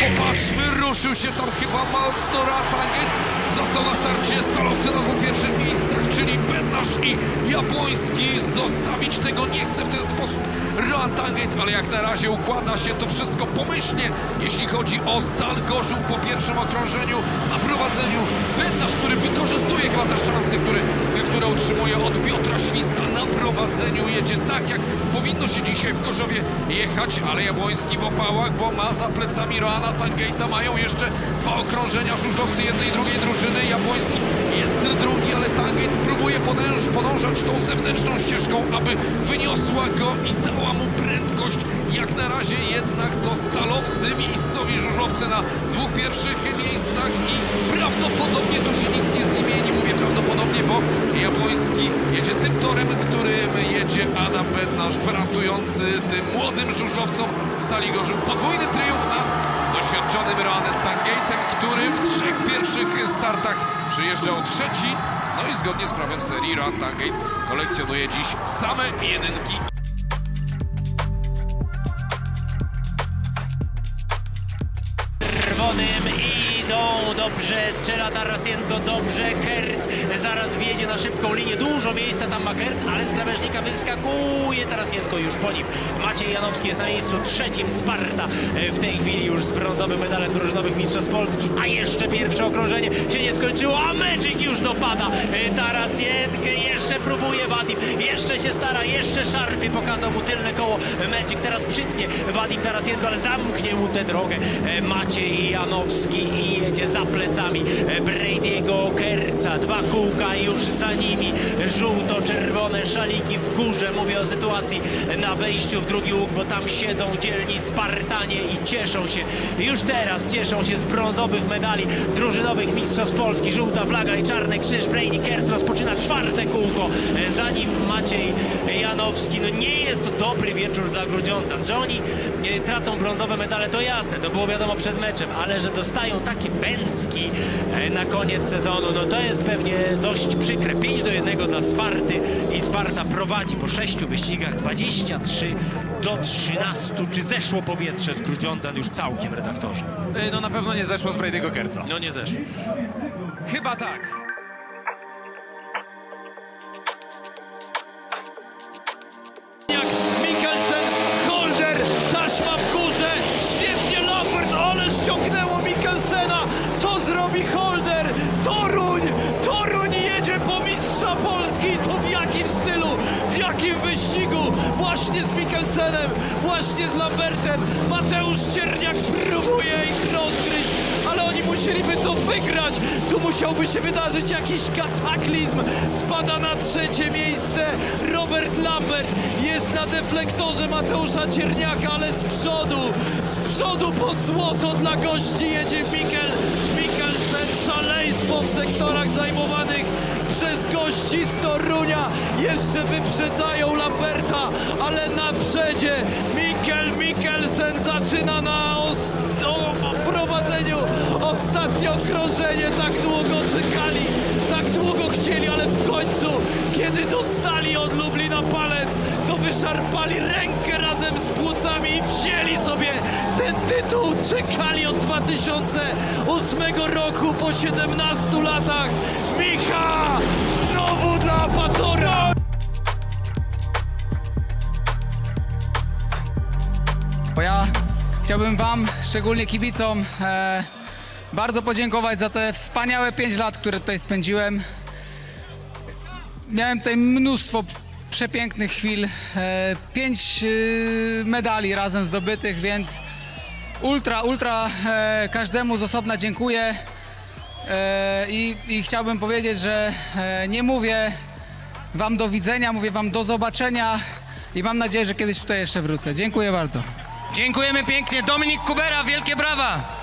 Popatrzmy, ruszył się tam chyba mocno Ratangent. Został na starcie stanowczo na pierwszym miejscu, czyli Bednarz i Japoński. Zostawić tego nie chce w ten sposób Ratangit, ale jak na razie układa się to wszystko pomyślnie, jeśli chodzi o Stal Gorzów po pierwszym okrążeniu na prowadzeniu. Bednarz, który wykorzystuje chyba te szanse, które, które otrzymuje od Piotra Śwista na prowadzeniu. Jedzie tak, jak powinno się dzisiaj w Gorzowie jechać, ale Jabłoński w opałach, bo ma za plecami Roana Tangeita. Mają jeszcze dwa okrążenia żużlowcy jednej i drugiej drużyny. Jabłoński jest drugi, ale Tangeit próbuje podąż, podążać tą zewnętrzną ścieżką, aby wyniosła go i dała mu prędkość. Jak na razie jednak to stalowcy, miejscowi żużlowcy na dwóch pierwszych miejscach i prawdopodobnie tu się nic nie zmieni. Mówię prawdopodobnie, bo Jabłoński jedzie tym torem, którym jedzie Adam Bednarz, gwarantujący tym młodym żużlowcom Stali Gorzów podwójny triumf nad doświadczonym Roanem Tangeitem, który w trzech pierwszych startach przyjeżdżał trzeci. No i zgodnie z prawem serii Roan Tangate kolekcjonuje dziś same jedynki dobrze, strzela Tarasienko dobrze, Kerc zaraz wjedzie na szybką linię, dużo miejsca tam ma Kerc, ale z krawężnika wyskakuje Tarasienko już po nim. Maciej Janowski jest na miejscu trzecim, Sparta e, w tej chwili już z brązowym medalem drużynowych Mistrzostw Polski, a jeszcze pierwsze okrążenie się nie skończyło, a Magic już dopada. E, Tarasienkę, jeszcze próbuje Wadim, jeszcze się stara, jeszcze szarpie, pokazał mu tylne koło. Magic, teraz przytnie. Wadim Tarasienko, ale zamknie mu tę drogę. E, Maciej Janowski i jedzie za plecami. E, Brady'ego Kerca, dwa kółka już za nimi, żółto-czerwone szaliki w górze, mówię o sytuacji na wejściu w drugi łuk, bo tam siedzą dzielni Spartanie i cieszą się, już teraz cieszą się z brązowych medali drużynowych Mistrzostw Polski, żółta flaga i czarny krzyż, Brady Kerc rozpoczyna czwarte kółko, E, za nim Maciej Janowski, no nie jest to dobry wieczór dla Grudziądzan, że oni e, tracą brązowe medale, to jasne, to było wiadomo przed meczem, ale że dostają takie bęcki e, na koniec sezonu, no to jest pewnie dość przykre. 5 do 1 dla Sparty i Sparta prowadzi po sześciu wyścigach 23 do 13. Czy zeszło powietrze z Grudziądzan już całkiem, redaktorze? No na pewno nie zeszło z Brady'ego Kerca. No nie zeszło. Chyba tak. Co zrobi Holder? Toruń, Toruń jedzie po mistrza Polski. To w jakim stylu, w jakim wyścigu? Właśnie z Mikkelsenem, właśnie z Lambertem. Mateusz Cierniak próbuje ich rozgryźć, ale oni musieliby to wygrać. Tu musiałby się wydarzyć jakiś kataklizm. Spada na trzecie miejsce Robert Lambert. Jest na deflektorze Mateusza Cierniaka, ale z przodu, z przodu po złoto dla gości jedzie Mikkel. Mikkelsen, szaleństwo w sektorach zajmowanych przez gości z Torunia. Jeszcze wyprzedzają Lamberta, ale na przedzie Mikkel Mikkelsen zaczyna na o, prowadzeniu ostatnie okrążenie. Tak długo czekali, tak długo chcieli, ale w końcu, kiedy dostali od Lublina palec, to wyszarpali rękę razem z płucami i wzięli sobie tytuł. Czekali od 2008 roku po 17 latach. Micha! Znowu dla Apatora! Bo ja chciałbym Wam, szczególnie kibicom, e, bardzo podziękować za te wspaniałe 5 lat, które tutaj spędziłem. Miałem tutaj mnóstwo przepięknych chwil, e, pięć e, medali razem zdobytych, więc ultra, ultra e, każdemu z osobna dziękuję. E, i, I chciałbym powiedzieć, że e, nie mówię Wam do widzenia, mówię Wam do zobaczenia i mam nadzieję, że kiedyś tutaj jeszcze wrócę. Dziękuję bardzo. Dziękujemy pięknie. Dominik Kubera, wielkie brawa.